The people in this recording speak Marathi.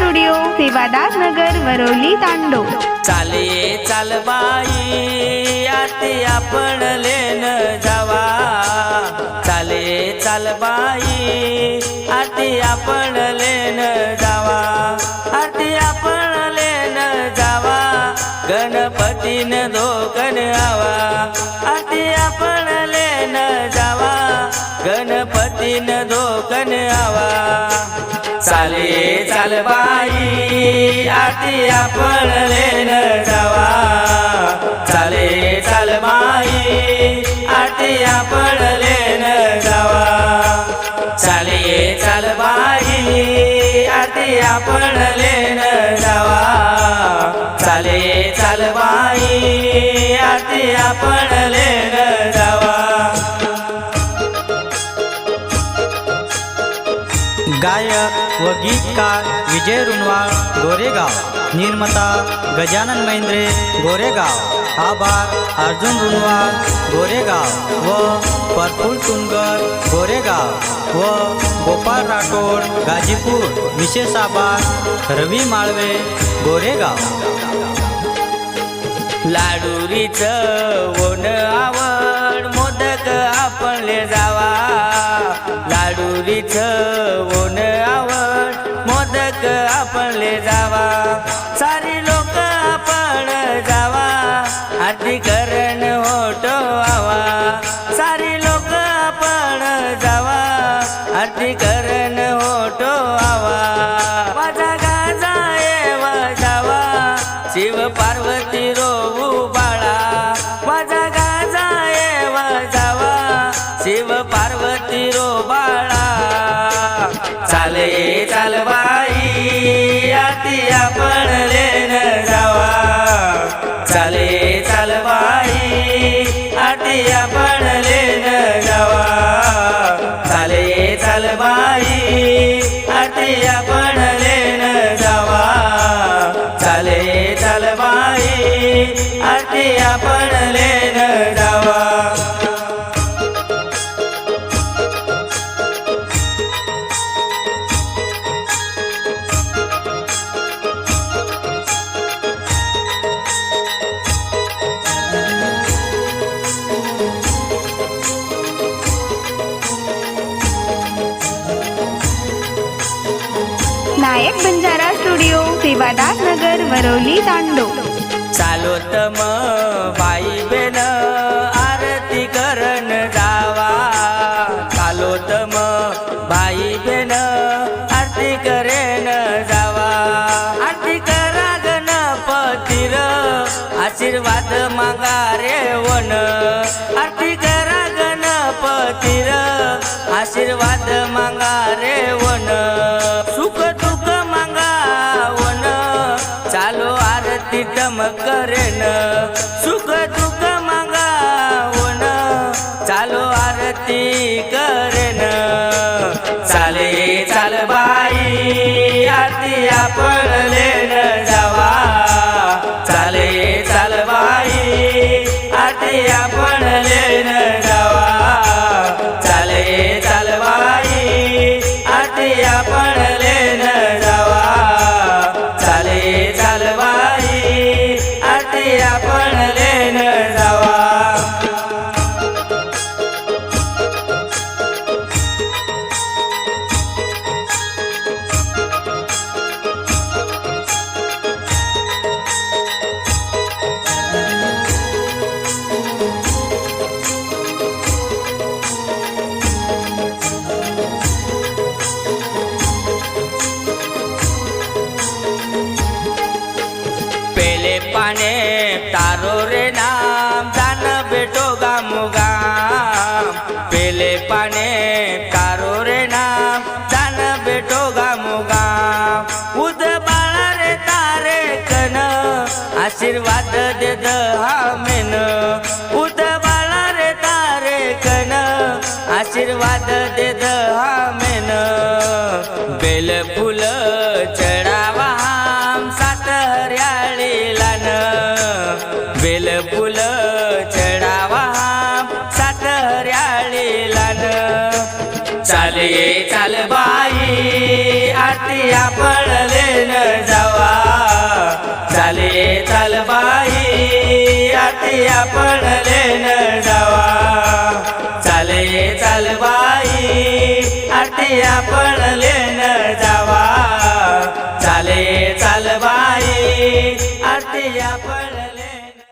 स्टुडिओ सेवादास नगर वरवली तांडो. चाले चाल बाई आते आपण लेन जावा. चाले चाल बाई आते आपण लेन जावा. आते आपण लेन जावा. गणपतीन धोकन आवा. आते आपण लेन जावा. गणपतीन धोकन आवा. चाले चाल बाई आती आपण लेन जावा चाले चाल बाई आती आपण लेन जावा चाले चाल बाई आती आपण लेन जावा चाले चाल बाई आती आपण लेन व गीतकार विजय रुनवाळ गोरेगाव. निर्माता गजानन महेंद्रे गोरेगाव. आभार अर्जुन रुनवाळ गोरेगाव. व परफुल तुंगर गोरेगाव. व गोपाळ राठोड गाजीपूर. विशेष आभार रवी माळवे गोरेगाव. लाडूरीच ओन आवड मोदक आपणले जावा. लाडूरीच ओन आवड आपले जावा. सारी लोक आपण जावा. आधी करण होतो आवा. सारी लोक आपण जावा. आधी करण आती नायक बंजारा स्टुडिओ सेवादार नगर वरवली तांडो. चालो तम बाई बेन आरती करण जावा. चालो तम बाई बेन आरती करेन जावा. आरती करा गणपतीर आशीर्वाद मागा रे वन. आरती करा गणपतीर आशीर्वाद मागा रे वन. आरती तम करेन. सुख दुःख मागावन चालो आरती करेन. चाले चाल बाई आरती आपण लेन जावा. चाले चाल बाई आरती आपण गेले पाने तारो रे नाम जान बेटो गामुगाम पेले पाने तारो रे नाम जान बेटो गामुगाम उद बाळा रे तारे कन आशीर्वाद दे द हामेन उद बाळा रे तारे कन आशीर्वाद दे द हामेन बेल फुलं बेलफुल चढावा सात लाल. चाल ये चाल बाई आतिया पडले न जावा. चाल ये चाल बाई आतिया पडले न जावा. चाल ये चाल बाई आतिया पडले